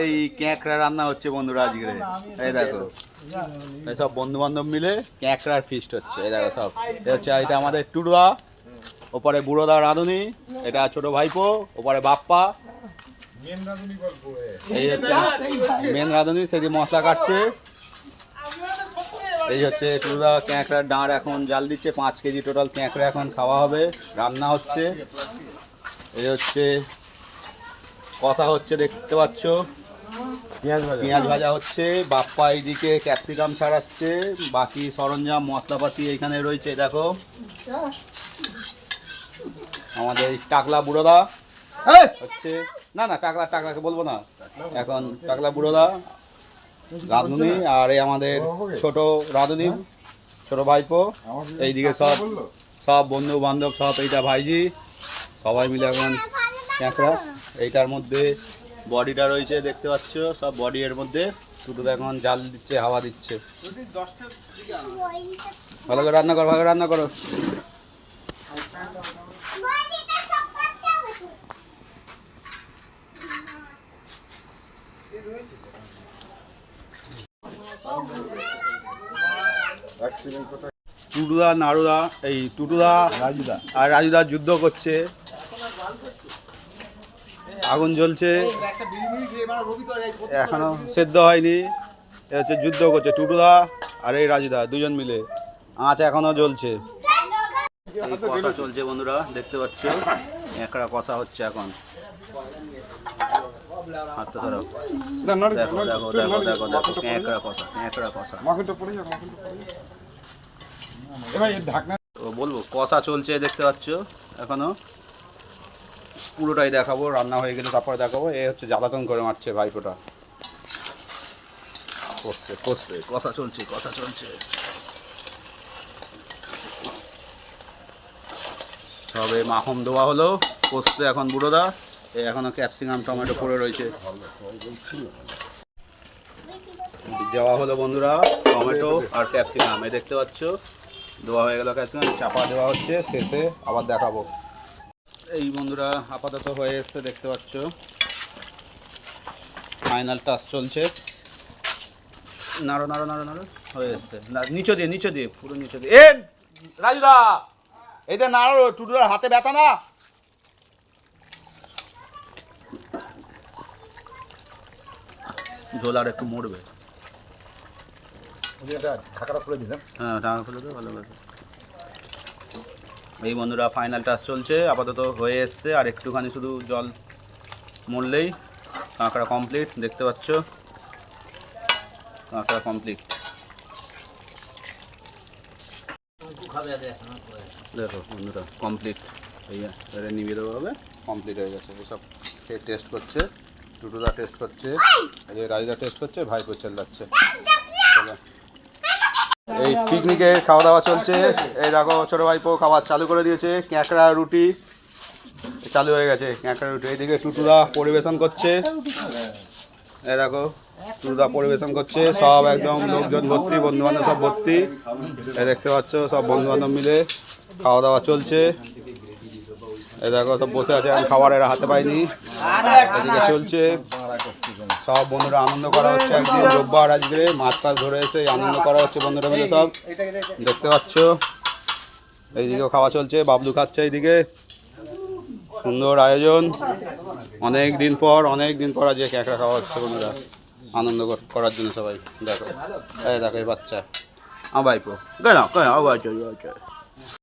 এই ক্যাঁকড়া রান্না হচ্ছে বন্ধুরা আজকে এই দেখো। এই সব বন্ধু বান্ধব মিলে ক্যাঁকড়ার ফিস্ট হচ্ছে। এই দেখো সব। এই হচ্ছে এটা আমাদের টুডুয়া, ওপরে বুড়োদা রাঁধুনি, এটা ছোট ভাইপো, ওপরে বাপ্পা। এই হচ্ছে মেন রাঁধুনি সেদিকে মশলা কাটছে। এই হচ্ছে টুডুদা ক্যাঁকড়ার ডাঁড় এখন জাল দিচ্ছে, পাঁচ কেজি টোটাল ক্যাঁকড়া এখন খাওয়া হবে, রান্না হচ্ছে। এই হচ্ছে কষা হচ্ছে দেখতে পাচ্ছ? পেঁয়াজ ভাজা। হচ্ছে বাপ্পা এইদিকে ক্যাপসিকাম ছাড়াচ্ছে বাকি সরঞ্জাম মশলাপাতি এখানে রয়েছে দেখো। আমাদের টাকলা বুড়োদা হচ্ছে না না টাকলা টাকলাকে বলব না। এখন টাকলা বুড়োদা রাঁধুনি আর এই আমাদের ছোট রাঁধুনি ছোট ভাইপো এইদিকে সব সব বন্ধু বান্ধব সব এইটা ভাইজি সবাই মিলে এখন ক্যাঁকড়া এইটার মধ্যে বডিটা রয়েছে, দেখতে পাচ্ছ? সব বডি এর মধ্যে শুধু এখন জাল দিচ্ছে, হাওয়া দিচ্ছে। ভালো করে রান্না করো, ভালো করে রান্না করো। টুটুদা, নাড়ুদা, এই টুটুদা রাজুদা আর রাজুদা যুদ্ধ করছে। আগুন জ্বলছে। এখনও সেদ্ধ হয়নি। এ হচ্ছে যুদ্ধ করছে টুটুদা আর এই রাজুদা দুজন মিলে। আঁচ এখনও জ্বলছে। এই কষা চলছে বন্ধুরা দেখতে পাচ্ছ? একরা কষা হচ্ছে এখন। হাতটা ধরো। দেখো দেখো দেখো দেখো কষা একরা কষা। বলব কষা চলছে দেখতে পাচ্ছ? এখনও। পুরোটাই দেখাবো, রান্না হয়ে গেলে তারপরে দেখাবো। এ হচ্ছে জ্বালাতন করে মারছে ভাইপোটা কষছে কষছে, কষা চলছে কষা চলছে। সবে মাখন দেওয়া হলো, কষছে এখন বুড়োদা। এ এখনও ক্যাপসিকাম, টমেটো পড়ে রয়েছে। দেওয়া হলো বন্ধুরা, টমেটো আর ক্যাপসিকাম। এ দেখতে পাচ্ছ দেওয়া হয়ে গেল ক্যাপসিকাম, চাপা দেওয়া হচ্ছে, শেষে আবার দেখাবো। এই বন্ধুরা আপাতত হয়ে এসছে দেখতে পাচ্ছ। ফাইনাল টাচ চলছে। নাড়ো নাড়ো নাড়ো নাড়ো হয়ে এসছে। নিচে দিয়ে নিচে দিয়ে পুরো নিচে দিয়ে। এ রাজুদা এই যে নাড়ো টুটুদার হাতে ব্যথা না? ঝোল আর একটু মরবে। ঢাকাটা খুলে দিলাম। হ্যাঁ টাকা খুলে দেবে ভালো লাগবে এই বন্ধুরা ফাইনাল টাচ চলছে, আপাতত হয়ে এসছে, আর একটুখানি শুধু জল মরলেই কাঁকড়া কমপ্লিট দেখতে পাচ্ছ? কাঁকড়া কমপ্লিট দেখো বন্ধুরা কমপ্লিট এই দেওয়া হবে কমপ্লিট হয়ে গেছে। এসব খেয়ে টেস্ট করছে টুটুদা টেস্ট করছে রাজুদা টেস্ট করছে, ভাইপো চেল্লাচ্ছে। চলো। এই পিকনিকে খাওয়া দাওয়া চলছে। এই দেখো, ছোটো ভাইপো খাবার চালু করে দিয়েছে। ক্যাঁকড়া, রুটি চালু হয়ে গেছে। ক্যাঁকড়া, রুটি। এইদিকে টুটুদা পরিবেশন করছে। এই দেখো টুটুদা পরিবেশন করছে। সব একদম লোকজন ভর্তি বন্ধু বান্ধব সব ভর্তি। এই দেখতে পাচ্ছ, সব বন্ধু বান্ধব মিলে খাওয়া দাওয়া চলছে। এই দেখো, সব বসে আছে, এখন খাবারের হাতে পাইনি। এদিকে চলছে। সব বন্ধুরা আনন্দ করা হচ্ছে একদিন রোববার আজকে, মাছ ফাছ ধরে এসে আনন্দ করা হচ্ছে বন্ধুরা মিলে সব। দেখতে পাচ্ছ? এইদিকেও খাওয়া চলছে, বাবলু খাচ্ছে এইদিকে। সুন্দর আয়োজন। অনেক দিন পর, অনেক দিন পর আজকে ক্যাঁকড়া খাওয়া হচ্ছে বন্ধুরা। আনন্দ করার জন্য সবাই, দেখো। এই দেখো এই বাচ্চা। কেন বাচ্চা বাচ্চা